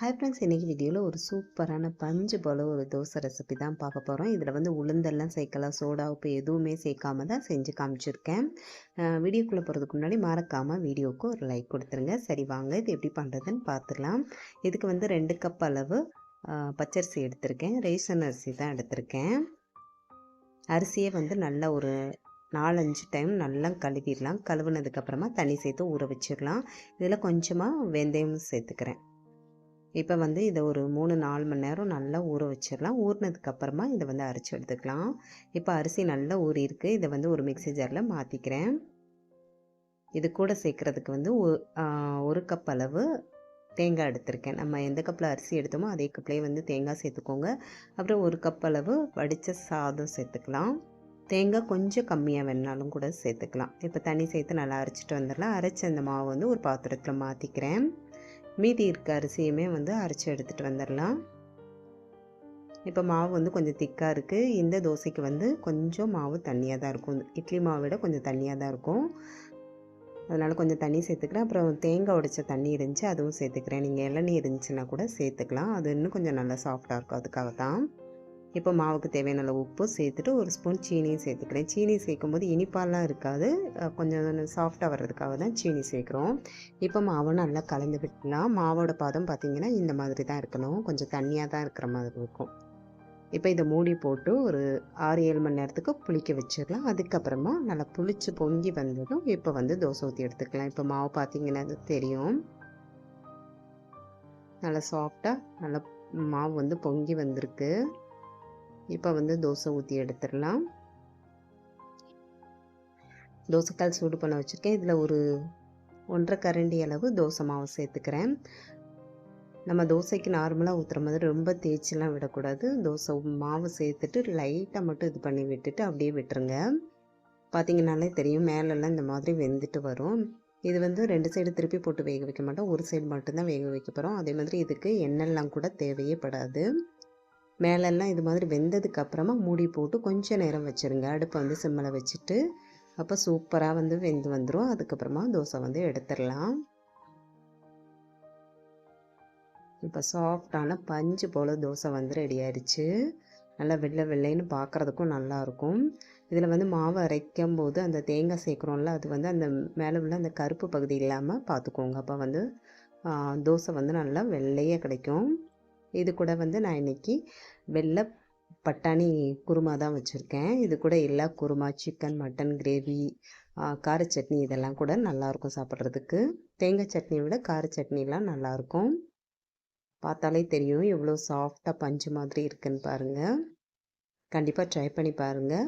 Hi friends இன்றைக்கி வீடியோவில் ஒரு சூப்பரான பஞ்சு போல் ஒரு தோசை ரெசிபி தான் பார்க்க போகிறோம் இதில் வந்து உளுந்தெல்லாம் சேர்க்கலாம் சோடா உப்பு எதுவுமே சேர்க்காம தான் செஞ்சு காமிச்சிருக்கேன். வீடியோக்குள்ளே போகிறதுக்கு முன்னாடி மறக்காமல் வீடியோவுக்கு ஒரு லைக் கொடுத்துருங்க. சரி வாங்க இது எப்படி பண்ணுறதுன்னு பார்த்துக்கலாம். இதுக்கு வந்து ரெண்டு கப் அளவு பச்சரிசி எடுத்திருக்கேன். ரேஷன் அரிசி தான் எடுத்திருக்கேன். அரிசியை வந்து நல்லா ஒரு நாலஞ்சு டைம் நல்லா கழுவிடலாம். கழுவுனதுக்கப்புறமா தண்ணி சேர்த்து ஊற வச்சிடலாம். இதில் கொஞ்சமாக வெந்தயம் சேர்த்துக்கிறேன். இப்போ வந்து இதை ஒரு மூணு நாலு மணி நேரம் நல்லா ஊற வச்சிடலாம். ஊறினதுக்கப்புறமா இதை வந்து அரைச்சி எடுத்துக்கலாம். இப்போ அரிசி நல்லா ஊறியிருக்கு இதை வந்து ஒரு மிக்சி ஜாரில் மாற்றிக்கிறேன் இது கூட சேர்க்குறதுக்கு வந்து ஒரு கப் அளவு தேங்காய் எடுத்திருக்கேன். நம்ம எந்த கப்பில் அரிசி எடுத்தோமோ அதே கப்லேயே வந்து தேங்காய் சேர்த்துக்கோங்க. அப்புறம் ஒரு கப் அளவு வடித்த சாதம் சேர்த்துக்கலாம். தேங்காய் கொஞ்சம் கம்மியாக வேணாலும் கூட சேர்த்துக்கலாம். இப்போ தண்ணி சேர்த்து நல்லா அரைச்சிட்டு வந்துடலாம். அரைச்ச அந்த மாவு வந்து ஒரு பாத்திரத்தில் மாற்றிக்கிறேன் மீதி இருக்க அரிசியுமே வந்து அரைச்சி எடுத்துகிட்டு வந்துடலாம். இப்போ மாவு வந்து கொஞ்சம் திக்காக இருக்குது இந்த தோசைக்கு வந்து கொஞ்சம் மாவு தண்ணியாக தான் இருக்கும். இட்லி மாவை விட கொஞ்சம் தண்ணியாக தான் இருக்கும். அதனால் கொஞ்சம் தண்ணி சேர்த்துக்கிறேன். அப்புறம் தேங்காய் உடைச்ச தண்ணி இருந்துச்சு அதுவும் சேர்த்துக்கிறேன். நீங்கள் இளநீ இருந்துச்சுன்னா கூட சேர்த்துக்கலாம். அது இன்னும் கொஞ்சம் நல்லா சாஃப்டாக இருக்கும். அதுக்காக தான் இப்போ மாவுக்கு தேவையான அளவு உப்பு சேர்த்துட்டு ஒரு ஸ்பூன் சீனியும் சேர்த்துக்கிறேன். சீனி சேர்க்கும் போது இனிப்பாலாம் இருக்காது. கொஞ்சம் சாஃப்டாக வர்றதுக்காக தான் சீனி சேர்க்குறோம். இப்போ மாவை நல்லா கலந்து விட்டுலாம் மாவோட பாதம் பார்த்திங்கன்னா இந்த மாதிரி தான் இருக்கணும். கொஞ்சம் தண்ணியாக தான் இருக்கிற மாதிரி இருக்கும். இப்போ இதை மூடி போட்டு ஒரு ஆறு ஏழு மணி நேரத்துக்கு புளிக்க வச்சிடலாம். அதுக்கப்புறமா நல்லா புளிச்சு பொங்கி வந்ததும் இப்போ வந்து தோசை ஊற்றி எடுத்துக்கலாம். இப்போ மாவு பார்த்திங்கன்னா அது தெரியும். நல்லா சாஃப்டாக நல்லா மாவு வந்து பொங்கி வந்திருக்கு. இப்போ வந்து தோசை ஊற்றி எடுத்துடலாம். தோசைக்கால் சூடு பண்ண வச்சுருக்கேன். இதில் ஒரு ஒன்றரை கரண்டி அளவு தோசை மாவு சேர்த்துக்கிறேன். நம்ம தோசைக்கு நார்மலாக ஊற்றுற மாதிரி ரொம்ப தேய்ச்சிலாம் விடக்கூடாது. தோசை மாவு சேர்த்துட்டு லைட்டாக மட்டும் இது பண்ணி விட்டுட்டு அப்படியே விட்டுருங்க. பார்த்தீங்கனாலே தெரியும் மேலெல்லாம் இந்த மாதிரி வெந்துட்டு வரும். இது வந்து ரெண்டு சைடு திருப்பி போட்டு வேக வைக்க மாட்டோம். ஒரு சைடு மட்டும்தான் வேக வைக்க போகிறோம் அதே மாதிரி இதுக்கு எண்ணெய்லாம் கூட தேவையே படாது. மேலெல்லாம் இது மாதிரி வெந்ததுக்கு அப்புறமா மூடி போட்டு கொஞ்சம் நேரம் வச்சுருங்க. அடுப்பை வந்து சிம்மில் வச்சுட்டு அப்போ சூப்பராக வந்து வெந்து வந்துடும் அதுக்கப்புறமா தோசை வந்து எடுத்துடலாம். இப்போ சாஃப்டான பஞ்சு போல் தோசை வந்து ரெடி ஆயிடுச்சு. நல்லா வெள்ளை வெள்ளைன்னு பார்க்குறதுக்கும் நல்லாயிருக்கும் இதில் வந்து மாவு அரைக்கும் போது அந்த தேங்காய் சேர்க்குறோம்ல அது வந்து அந்த மேலே உள்ள அந்த கருப்பு பகுதி இல்லாமல் பார்த்துக்கோங்க அப்போ வந்து தோசை வந்து நல்லா வெள்ளையாக கிடைக்கும். இது கூட வந்து நான் இன்றைக்கி வெள்ளை பட்டாணி குருமா தான் வச்சுருக்கேன். இது கூட எல்லா குருமா சிக்கன் மட்டன் கிரேவி கார சட்னி இதெல்லாம் கூட நல்லாயிருக்கும் சாப்பிட்றதுக்கு. தேங்காய் சட்னியை விட கார சட்னிலாம் நல்லாயிருக்கும் பார்த்தாலே தெரியும் எவ்வளோ சாஃப்டாக பஞ்சு மாதிரி இருக்குன்னு பாருங்கள் கண்டிப்பாக ட்ரை பண்ணி பாருங்கள்